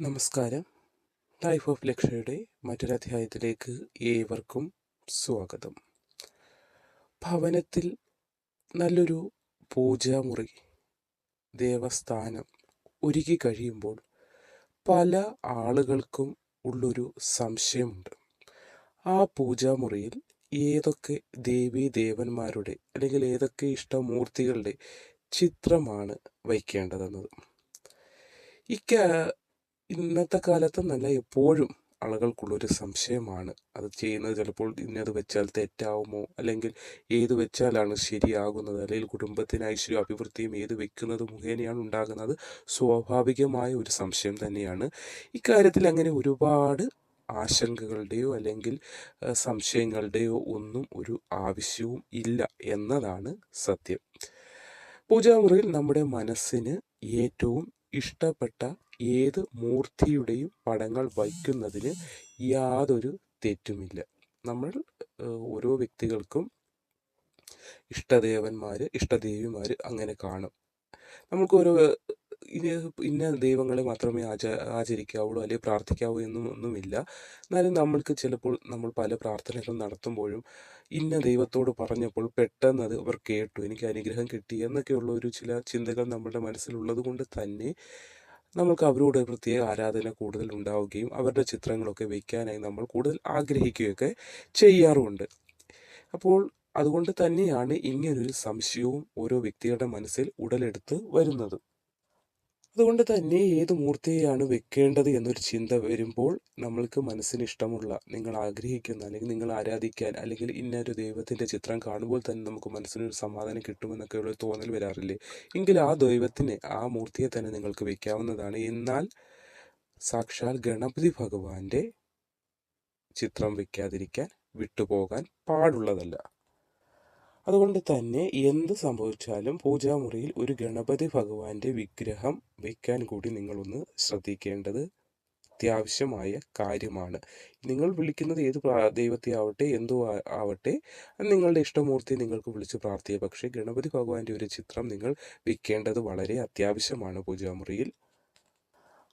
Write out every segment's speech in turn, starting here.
നമസ്കാരം. Life of ലക്ഷയുടെ മറ്റൊരധ്യായത്തിലേക്ക് ഏവർക്കും സ്വാഗതം. ഭവനത്തിൽ നല്ലൊരു പൂജാമുറി ദേവസ്ഥാനം ഒരുക്കി കഴിയുമ്പോൾ പല ആളുകൾക്കും ഉള്ളൊരു സംശയമുണ്ട്. ആ പൂജാമുറിയിൽ ഏതൊക്കെ ദേവീ ദേവന്മാരുടെ അല്ലെങ്കിൽ ഏതൊക്കെ ഇഷ്ടമൂർത്തികളുടെ ചിത്രമാണ് വയ്ക്കേണ്ടതെന്നത്? ഇക്ക ഇന്നത്തെ കാലത്ത് നല്ല എപ്പോഴും ആളുകൾക്കുള്ളൊരു സംശയമാണ്. അത് ചെയ്യുന്നത് ചിലപ്പോൾ ഇന്നത് വെച്ചാൽ തെറ്റാവുമോ? അല്ലെങ്കിൽ ഏത് വെച്ചാലാണ് ശരിയാകുന്നത്? അല്ലെങ്കിൽ കുടുംബത്തിന് ഐശ്വര്യം അഭിവൃദ്ധിയും ഏത് വെക്കുന്നത് മുഖേനയാണ് ഉണ്ടാകുന്നത്? സ്വാഭാവികമായ ഒരു സംശയം തന്നെയാണ്. ഇക്കാര്യത്തിൽ അങ്ങനെ ഒരുപാട് ആശങ്കകളുടെയോ അല്ലെങ്കിൽ സംശയങ്ങളുടെയോ ഒന്നും ഒരു ആവശ്യവും ഇല്ല എന്നതാണ് സത്യം. പൂജാമുറിയിൽ നമ്മുടെ മനസ്സിന് ഏറ്റവും ഇഷ്ടപ്പെട്ട ഏത് മൂർത്തിയുടെയും പടങ്ങൾ വയ്ക്കുന്നതിന് യാതൊരു തെറ്റുമില്ല. നമ്മൾ ഓരോ വ്യക്തികൾക്കും ഇഷ്ടദേവന്മാർ ഇഷ്ടദേവിമാർ അങ്ങനെ കാണും. നമുക്ക് ഓരോ ഇനി ഇന്ന ദൈവങ്ങളെ മാത്രമേ ആച ആചരിക്കാവുള്ളൂ അല്ലെങ്കിൽ പ്രാർത്ഥിക്കാവൂ എന്നും ഒന്നുമില്ല. എന്നാലും നമ്മൾക്ക് ചിലപ്പോൾ നമ്മൾ പല പ്രാർത്ഥനകളും നടത്തുമ്പോഴും ഇന്ന ദൈവത്തോട് പറഞ്ഞപ്പോൾ പെട്ടെന്ന് അത് അവർ കേട്ടു എനിക്ക് അനുഗ്രഹം കിട്ടി എന്നൊക്കെയുള്ള ഒരു ചില ചിന്തകൾ നമ്മുടെ മനസ്സിലുള്ളത് കൊണ്ട് തന്നെ നമുക്ക് അവരോട് പ്രത്യേക ആരാധന കൂടുതൽ ഉണ്ടാവുകയും അവരുടെ ചിത്രങ്ങളൊക്കെ വയ്ക്കാനായി നമ്മൾ കൂടുതൽ ആഗ്രഹിക്കുകയൊക്കെ ചെയ്യാറുമുണ്ട്. അപ്പോൾ അതുകൊണ്ട് തന്നെയാണ് ഇങ്ങനൊരു സംശയവും ഓരോ വ്യക്തിയുടെ മനസ്സിൽ ഉടലെടുത്ത് വരുന്നത്. അതുകൊണ്ട് തന്നെ ഏത് മൂർത്തിയെയാണ് വെക്കേണ്ടത് എന്നൊരു ചിന്ത വരുമ്പോൾ നമ്മൾക്ക് മനസ്സിന് ഇഷ്ടമുള്ള നിങ്ങൾ ആഗ്രഹിക്കുന്ന അല്ലെങ്കിൽ നിങ്ങൾ ആരാധിക്കാൻ അല്ലെങ്കിൽ ഇന്നൊരു ദൈവത്തിന്റെ ചിത്രം കാണുമ്പോൾ തന്നെ നമുക്ക് മനസ്സിനൊരു സമാധാനം കിട്ടുമെന്നൊക്കെയുള്ള തോന്നൽ വരാറില്ലേ? എങ്കിൽ ആ ദൈവത്തിനെ ആ മൂർത്തിയെ തന്നെ നിങ്ങൾക്ക് വെക്കാവുന്നതാണ്. എന്നാൽ സാക്ഷാൽ ഗണപതി ഭഗവാന്റെ ചിത്രം വെക്കാതിരിക്കാൻ വിട്ടുപോകാൻ പാടുള്ളതല്ല. അതുകൊണ്ട് തന്നെ എന്ത് സംഭവിച്ചാലും പൂജാമുറിയിൽ ഒരു ഗണപതി ഭഗവാന്റെ വിഗ്രഹം വെക്കാൻ കൂടി നിങ്ങളൊന്ന് ശ്രദ്ധിക്കേണ്ടത് അത്യാവശ്യമായ കാര്യമാണ്. നിങ്ങൾ വിളിക്കുന്നത് ഏത് ദൈവത്തെ ആവട്ടെ എന്തോ ആവട്ടെ നിങ്ങളുടെ ഇഷ്ടമൂർത്തി നിങ്ങൾക്ക് വിളിച്ച് പ്രാർത്ഥിക്കുക പക്ഷേ ഗണപതി ഭഗവാന്റെ ഒരു ചിത്രം നിങ്ങൾ വെക്കേണ്ടത് വളരെ അത്യാവശ്യമാണ് പൂജാമുറിയിൽ.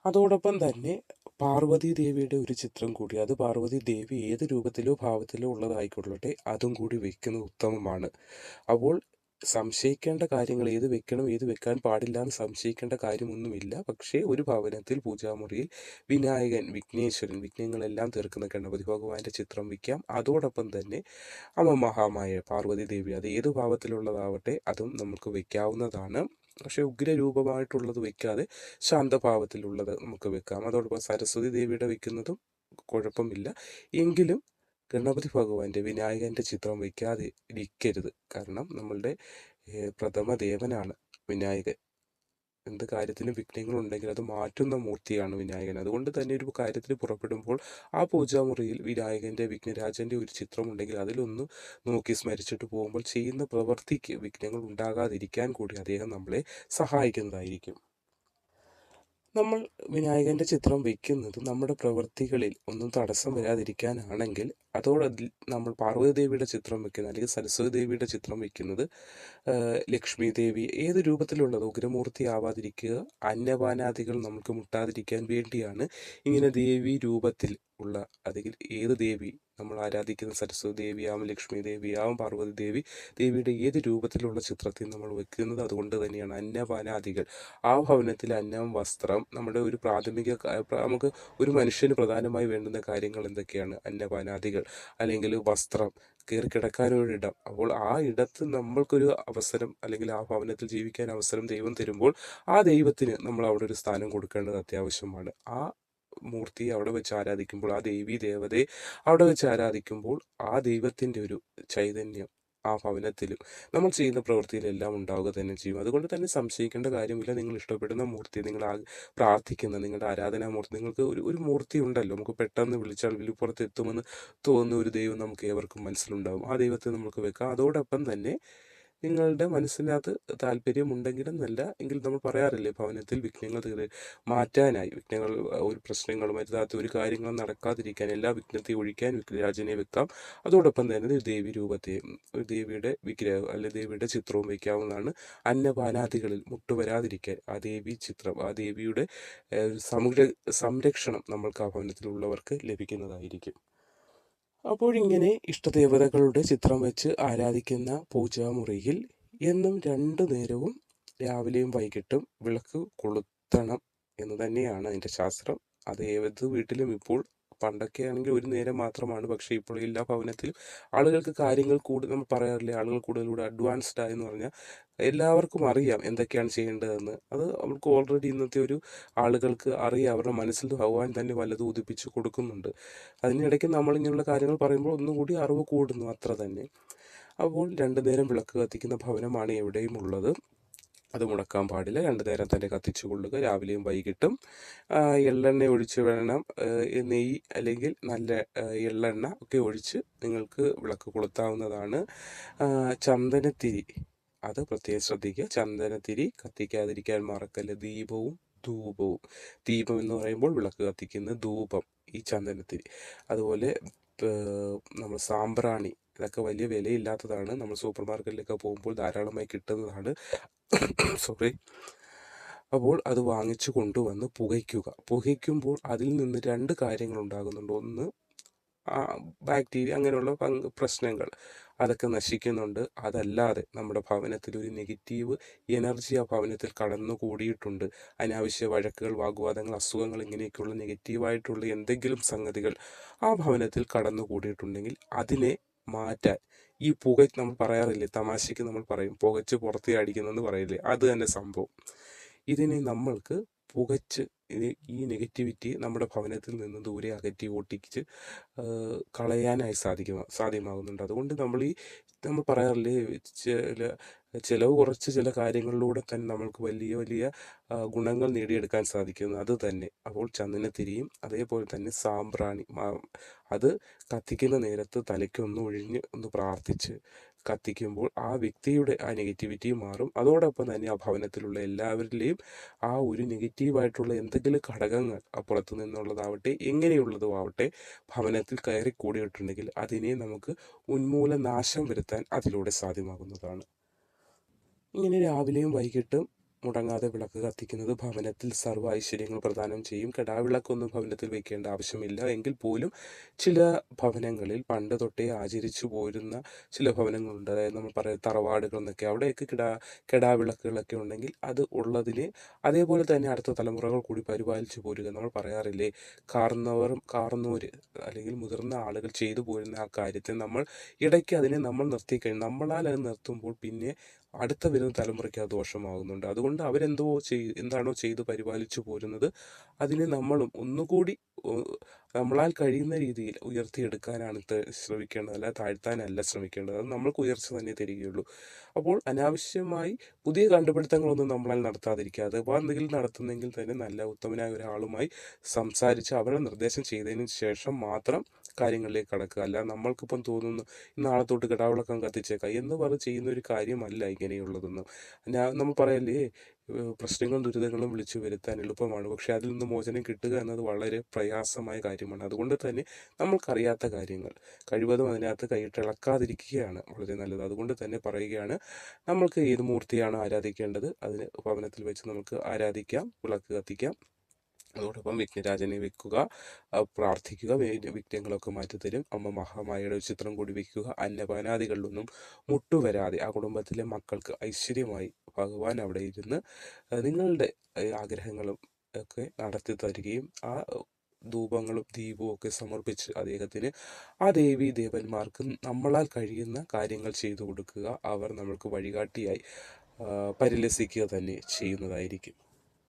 അതോടൊപ്പം തന്നെ പാർവതി ദേവിയുടെ ഒരു ചിത്രം കൂടി അത് പാർവതി ദേവി ഏത് രൂപത്തിലോ ഭാവത്തിലോ ഉള്ളതായിക്കൊള്ളട്ടെ അതും കൂടി വെക്കുന്നത് ഉത്തമമാണ്. അപ്പോൾ സംശയിക്കേണ്ട കാര്യങ്ങൾ ഏത് വെക്കണം ഏത് വെക്കാൻ പാടില്ല എന്ന് സംശയിക്കേണ്ട കാര്യമൊന്നുമില്ല. പക്ഷേ ഒരു ഭവനത്തിൽ പൂജാമുറിയിൽ വിനായകൻ വിഘ്നേശ്വരൻ വിഘ്നങ്ങളെല്ലാം തീർക്കുന്ന ഗണപതി ഭഗവാന്റെ ചിത്രം വയ്ക്കാം അതോടൊപ്പം തന്നെ അമ്മ മഹാമായ പാർവതി ദേവി അത് ഏത് ഭാവത്തിലുള്ളതാവട്ടെ അതും നമുക്ക് വെക്കാവുന്നതാണ്. പക്ഷേ ഉഗ്രരൂപമായിട്ടുള്ളത് വെക്കാതെ ശാന്തഭാവത്തിലുള്ളത് നമുക്ക് വെക്കാം. അതോടൊപ്പം സരസ്വതി ദേവിയുടെ വെക്കുന്നതും കുഴപ്പമില്ല. എങ്കിലും ഗണപതി ഭഗവാന്റെ വിനായകന്റെ ചിത്രം വയ്ക്കാതെ ഇരിക്കരുത്. കാരണം നമ്മളുടെ പ്രഥമ ദേവനാണ് വിനായകൻ. എന്ത് കാര്യത്തിനും വിഘ്നങ്ങൾ ഉണ്ടെങ്കിൽ അത് മാറ്റുന്ന മൂർത്തിയാണ് വിനായകൻ. അതുകൊണ്ട് തന്നെ ഒരു കാര്യത്തിൽ പുറപ്പെടുമ്പോൾ ആ പൂജാമുറിയിൽ വിനായകന്റെ വിഘ്നരാജന്റെ ഒരു ചിത്രം ഉണ്ടെങ്കിൽ അതിലൊന്ന് നോക്കി സ്മരിച്ചിട്ട് പോകുമ്പോൾ ചെയ്യുന്ന പ്രവൃത്തിക്ക് വിഘ്നങ്ങൾ ഉണ്ടാകാതിരിക്കാൻ കൂടി അദ്ദേഹം നമ്മളെ സഹായിക്കുന്നതായിരിക്കും. നമ്മൾ വിനായകന്റെ ചിത്രം വയ്ക്കുന്നത് നമ്മുടെ പ്രവൃത്തികളിൽ ഒന്നും തടസ്സം വരാതിരിക്കാനാണെങ്കിൽ അതോടെ നമ്മൾ പാർവതി ദേവിയുടെ ചിത്രം വെക്കുന്നത് അല്ലെങ്കിൽ സരസ്വതി ദേവിയുടെ ചിത്രം വെക്കുന്നത് ലക്ഷ്മി ദേവി ഏത് രൂപത്തിലുള്ളത്? ഉഗ്രമൂർത്തി ആവാതിരിക്കുക അന്നപാനാദികൾ നമുക്ക് മുട്ടാതിരിക്കാൻ വേണ്ടിയാണ് ഇങ്ങനെ ദേവി രൂപത്തിൽ ഉള്ള അല്ലെങ്കിൽ ഏത് ദേവി നമ്മൾ ആരാധിക്കുന്ന സരസ്വതി ദേവിയാവും ലക്ഷ്മി ദേവിയാവും പാർവതി ദേവി ദേവിയുടെ ഏത് രൂപത്തിലുള്ള ചിത്രത്തിൽ നമ്മൾ വെക്കുന്നത് അതുകൊണ്ട് തന്നെയാണ് അന്നപാനാദികൾ. ആ ഭവനത്തിൽ അന്നം വസ്ത്രം നമ്മുടെ ഒരു പ്രാഥമിക നമുക്ക് ഒരു മനുഷ്യന് പ്രധാനമായി വേണ്ടുന്ന കാര്യങ്ങൾ എന്തൊക്കെയാണ്? അന്നപാനാദികൾ. അല്ലെങ്കിൽ വസ്ത്രം കയറി കിടക്കാനൊരു ഇടം. അപ്പോൾ ആ ഇടത്ത് നമ്മൾക്കൊരു അവസരം അല്ലെങ്കിൽ ആ ഭവനത്തിൽ ജീവിക്കാൻ അവസരം ദൈവം തരുമ്പോൾ ആ ദൈവത്തിന് നമ്മൾ അവിടെ ഒരു സ്ഥാനം കൊടുക്കേണ്ടത് അത്യാവശ്യമാണ്. ആ മൂർത്തി അവിടെ വെച്ച് ആരാധിക്കുമ്പോൾ ആ ദേവി ദേവതയെ അവിടെ വെച്ച് ആരാധിക്കുമ്പോൾ ആ ദൈവത്തിന്റെ ഒരു ചൈതന്യം ആ ഭവനത്തിലും. നമ്മൾ ചെയ്യുന്ന പ്രവൃത്തിയിലെല്ലാം ഉണ്ടാവുക തന്നെ ചെയ്യും. അതുകൊണ്ട് തന്നെ സംശയിക്കേണ്ട കാര്യമില്ല. നിങ്ങൾ ഇഷ്ടപ്പെടുന്ന മൂർത്തി നിങ്ങൾ പ്രാർത്ഥിക്കുന്ന നിങ്ങളുടെ ആരാധനാമൂർത്തി നിങ്ങൾക്ക് ഒരു ഒരു മൂർത്തി ഉണ്ടല്ലോ. നമുക്ക് പെട്ടെന്ന് വിളിച്ചാൽ വിളിപ്പുറത്ത് എത്തുമെന്ന് തോന്നുന്ന ഒരു ദൈവം നമുക്ക് ഏവർക്കും മനസ്സിലുണ്ടാവും. ആ ദൈവത്തെ നമുക്ക് വെക്കാം. അതോടൊപ്പം തന്നെ നിങ്ങളുടെ മനസ്സിനകത്ത് താല്പര്യമുണ്ടെങ്കിലും നല്ല എങ്കിൽ നമ്മൾ പറയാറില്ലേ ഭവനത്തിൽ വിഘ്നങ്ങൾ തീരെ മാറ്റാനായി. വിഘ്നങ്ങൾ ഒരു പ്രശ്നങ്ങളും വരുത്താത്ത ഒരു കാര്യങ്ങളും നടക്കാതിരിക്കാൻ എല്ലാ വിഘ്നത്തെയും ഒഴിക്കാൻ രാജനെ വെക്കാം. അതോടൊപ്പം തന്നെ ദേവി രൂപത്തെ ഒരു ദേവിയുടെ വിഗ്രഹം അല്ലെ ദേവിയുടെ ചിത്രവും വയ്ക്കാവുന്നതാണ് അന്നപാനാദികളിൽ മുട്ടുവരാതിരിക്കാൻ ആ ദേവി ചിത്രം ആ ദേവിയുടെ സംരക്ഷണം നമ്മൾക്ക് ആ ഭവനത്തിലുള്ളവർക്ക് ലഭിക്കുന്നതായിരിക്കും. അപ്പോഴിങ്ങനെ ഇഷ്ടദേവതകളുടെ ചിത്രം വെച്ച് ആരാധിക്കുന്ന പൂജാമുറിയിൽ എന്നും രണ്ടു നേരവും രാവിലെയും വൈകിട്ടും വിളക്ക് കൊളുത്തണം എന്ന് തന്നെയാണ് അതിന്റെ ശാസ്ത്രം. അത് ഏത് വീട്ടിലും ഇപ്പോൾ പണ്ടൊക്കെ ആണെങ്കിൽ ഒരു നേരം മാത്രമാണ്. പക്ഷേ ഇപ്പോൾ എല്ലാ ഭവനത്തിലും ആളുകൾക്ക് കാര്യങ്ങൾ കൂടുതൽ നമ്മൾ പറയാറില്ലേ ആളുകൾ കൂടുതലൂടെ അഡ്വാൻസ്ഡ് ആയെന്ന് പറഞ്ഞാൽ എല്ലാവർക്കും അറിയാം എന്തൊക്കെയാണ് ചെയ്യേണ്ടതെന്ന്. അത് അവർക്ക് ഓൾറെഡി ഇന്നത്തെ ഒരു ആളുകൾക്ക് അറിയാം. അവരുടെ മനസ്സിൽ ഭഗവാൻ തന്നെ വല്ലതും ഉദിപ്പിച്ച് കൊടുക്കുന്നുണ്ട്. അതിനിടയ്ക്ക് നമ്മൾ ഇങ്ങനെയുള്ള കാര്യങ്ങൾ പറയുമ്പോൾ ഒന്നുകൂടി അറിവ് കൂടുന്നു അത്ര തന്നെ. അപ്പോൾ രണ്ടു നേരം വിളക്ക് കത്തിക്കുന്ന ഭവനമാണ് എവിടെയും ഉള്ളത്. അത് മുടക്കാൻ പാടില്ല. രണ്ടു നേരം തന്നെ കത്തിച്ചു കൊള്ളുക. രാവിലെയും വൈകിട്ടും. എള്ളെണ്ണ ഒഴിച്ച് വേണം. നെയ്യ് അല്ലെങ്കിൽ നല്ല എള്ളെണ്ണ ഒക്കെ ഒഴിച്ച് നിങ്ങൾക്ക് വിളക്ക് കൊളുത്താവുന്നതാണ്. ചന്ദനത്തിരി. അത് പ്രത്യേകം ശ്രദ്ധിക്കുക. ചന്ദനത്തിരി കത്തിക്കാതിരിക്കാൻ മറക്കല്ല. ദീപവും ധൂപവും. ദീപം എന്ന് പറയുമ്പോൾ വിളക്ക് കത്തിക്കുന്ന ധൂപം ഈ ചന്ദനത്തിരി. അതുപോലെ നമ്മൾ സാമ്പ്രാണി ഇതൊക്കെ വലിയ വിലയില്ലാത്തതാണ്. നമ്മൾ സൂപ്പർ മാർക്കറ്റിലൊക്കെ പോകുമ്പോൾ ധാരാളമായി കിട്ടുന്നതാണ്. സോറി അപ്പോൾ അത് വാങ്ങിച്ചു കൊണ്ടുവന്ന് പുകയ്ക്കുക. പുകയ്ക്കുമ്പോൾ അതിൽ നിന്ന് രണ്ട് കാര്യങ്ങൾ ഉണ്ടാകുന്നുണ്ട് ഒന്ന് ബാക്ടീരിയ അങ്ങനെയുള്ള പ്രശ്നങ്ങൾ അതൊക്കെ നശിക്കുന്നുണ്ട്. അതല്ലാതെ നമ്മുടെ ഭവനത്തിൽ ഒരു നെഗറ്റീവ് എനർജി ആ ഭവനത്തിൽ കടന്നു കൂടിയിട്ടുണ്ട് അനാവശ്യ വഴക്കുകൾ വാഗ്വാദങ്ങൾ അസുഖങ്ങൾ ഇങ്ങനെയൊക്കെയുള്ള നെഗറ്റീവായിട്ടുള്ള എന്തെങ്കിലും സംഗതികൾ ആ ഭവനത്തിൽ കടന്നു കൂടിയിട്ടുണ്ടെങ്കിൽ അതിനെ മാറ്റാൻ. ഈ പുക നമ്മൾ പറയാറില്ലേ തമാശയ്ക്ക് നമ്മൾ പറയും പുകച്ച് പുറത്ത് അടിക്കുന്നെന്ന് പറയില്ലേ? അത് തന്നെ സംഭവം. ഇതിനെ നമ്മൾക്ക് പുകച്ച് ഈ നെഗറ്റിവിറ്റി നമ്മുടെ ഭവനത്തിൽ നിന്ന് ദൂരെ അകറ്റി ഓട്ടിച്ച് കളയാനായി സാധിക്കും സാധ്യമാകുന്നുണ്ട്. അതുകൊണ്ട് നമ്മൾ ഈ നമ്മൾ പറയാറില്ലേ ചില ചിലവ് കുറച്ച് ചില കാര്യങ്ങളിലൂടെ തന്നെ നമ്മൾക്ക് വലിയ വലിയ ഗുണങ്ങൾ നേടിയെടുക്കാൻ സാധിക്കുന്നു. അത് തന്നെ. അപ്പോൾ ചന്ദനത്തിരിയും അതേപോലെ തന്നെ സാമ്പ്രാണി. അത് കത്തിക്കുന്ന നേരത്ത് തലയ്ക്കൊന്ന് ഒഴിഞ്ഞ് ഒന്ന് പ്രാർത്ഥിച്ച് കത്തിക്കുമ്പോൾ ആ വ്യക്തിയുടെ ആ നെഗറ്റിവിറ്റി മാറും. അതോടൊപ്പം തന്നെ ആ ഭവനത്തിലുള്ള എല്ലാവരിലെയും ആ ഒരു നെഗറ്റീവായിട്ടുള്ള എന്തെങ്കിലും ഘടകങ്ങൾ അപ്പുറത്ത് പുറത്തു നിന്നുള്ളതാവട്ടെ എങ്ങനെയുള്ളതും ആവട്ടെ ഭവനത്തിൽ കയറി കൂടിയിട്ടുണ്ടെങ്കിൽ അതിനെ നമുക്ക് ഉന്മൂലനാശം വരുത്താൻ അതിലൂടെ സാധ്യമാകുന്നതാണ്. ഇങ്ങനെ രാവിലെയും വൈകിട്ടും മുടങ്ങാതെ വിളക്ക് കത്തിക്കുന്നത് ഭവനത്തിൽ സർവ ഐശ്വര്യങ്ങൾ പ്രദാനം ചെയ്യും. കെടാവിളക്കൊന്നും ഭവനത്തിൽ വയ്ക്കേണ്ട ആവശ്യമില്ല. എങ്കിൽ പോലും ചില ഭവനങ്ങളിൽ പണ്ട് തൊട്ടേ ആചരിച്ചു പോരുന്ന ചില ഭവനങ്ങളുണ്ട്. അതായത് നമ്മൾ പറയുന്ന തറവാടുകൾ എന്നൊക്കെ. അവിടെയൊക്കെ കിടാ കെടാവിളക്കുകളൊക്കെ ഉണ്ടെങ്കിൽ അത് ഉള്ളതിന് അതേപോലെ തന്നെ അടുത്ത തലമുറകൾ കൂടി പരിപാലിച്ചു പോരുക നമ്മൾ പറയാറില്ലേ? കാർന്നവർ കാർന്നോര് അല്ലെങ്കിൽ മുതിർന്ന ആളുകൾ ചെയ്തു പോരുന്ന ആ കാര്യത്തെ നമ്മൾ ഇടയ്ക്ക് അതിനെ നമ്മൾ നിർത്തിക്കഴിഞ്ഞു നമ്മളാൽ അത് നിർത്തുമ്പോൾ പിന്നെ അടുത്ത വരുന്ന തലമുറയ്ക്ക് അത് ദോഷമാകുന്നുണ്ട് അതുകൊണ്ട് അവരെന്തോ ചെയ് എന്താണോ ചെയ്ത് പരിപാലിച്ചു പോരുന്നത് അതിനെ നമ്മളും ഒന്നുകൂടി നമ്മളാൽ കഴിയുന്ന രീതിയിൽ ഉയർത്തിയെടുക്കാനാണ് ശ്രമിക്കേണ്ടത്. അല്ല താഴ്ത്താനല്ല ശ്രമിക്കേണ്ടത്. അത് നമ്മൾക്ക് ഉയർച്ച തന്നെ തരികയുള്ളൂ. അപ്പോൾ അനാവശ്യമായി പുതിയ കണ്ടുപിടുത്തങ്ങളൊന്നും നമ്മളാൽ നടത്താതിരിക്കാതെ അപ്പോൾ എന്തെങ്കിലും നടത്തുന്നെങ്കിൽ തന്നെ നല്ല ഉത്തമനായ ഒരാളുമായി സംസാരിച്ച് അവരുടെ നിർദ്ദേശം ചെയ്തതിന് ശേഷം മാത്രം കാര്യങ്ങളിലേക്ക് കടക്കുക. അല്ല നമ്മൾക്കിപ്പം തോന്നുന്നു നാളെ തൊട്ട് കിടാവിളക്കം കത്തിച്ചേക്കാം. എന്ന് പറഞ്ഞ് ചെയ്യുന്ന ഒരു കാര്യമല്ല ഇങ്ങനെയുള്ളതൊന്നും. ഞാൻ നമ്മൾ പറയല്ലേ പ്രശ്നങ്ങളും ദുരിതങ്ങളും വിളിച്ചു വരുത്താൻ എളുപ്പമാണ്. പക്ഷെ അതിൽ നിന്ന് മോചനം കിട്ടുക എന്നത് വളരെ പ്രയാസമായ കാര്യമാണ്. അതുകൊണ്ട് തന്നെ നമ്മൾക്കറിയാത്ത കാര്യങ്ങൾ കഴിവതും അതിനകത്ത് കൈയിട്ടിളക്കാതിരിക്കുകയാണ് വളരെ നല്ലത്. അതുകൊണ്ട് തന്നെ പറയുകയാണ് നമ്മൾക്ക് ഏത് മൂർത്തിയാണ് ആരാധിക്കേണ്ടത്? അതിന് ഭവനത്തിൽ വെച്ച് നമുക്ക് ആരാധിക്കാം വിളക്ക് കത്തിക്കാം. അതോടൊപ്പം വിഘ്നരാജനെ വെക്കുക. പ്രാർത്ഥിക്കുക. വിഘ്നങ്ങളൊക്കെ മാറ്റിത്തരും. അമ്മ മഹാമായയുടെ ചിത്രം കൂടി വെക്കുക. അന്നപാനാദികളിലൊന്നും മുട്ടുവരാതെ ആ കുടുംബത്തിലെ മക്കൾക്ക് ഐശ്വര്യമായി ഭഗവാൻ അവിടെ ഇരുന്ന് നിങ്ങളുടെ ആഗ്രഹങ്ങളും ഒക്കെ നടത്തി തരികയും ആ ധൂപങ്ങളും ദീപവും ഒക്കെ സമർപ്പിച്ച് അദ്ദേഹത്തിന് ആ ദേവി ദേവന്മാർക്ക് നമ്മളാൽ കഴിയുന്ന കാര്യങ്ങൾ ചെയ്തു കൊടുക്കുക. അവർ നമ്മൾക്ക് വഴികാട്ടിയായി പരിലസിക്കുക തന്നെ ചെയ്യുന്നതായിരിക്കും.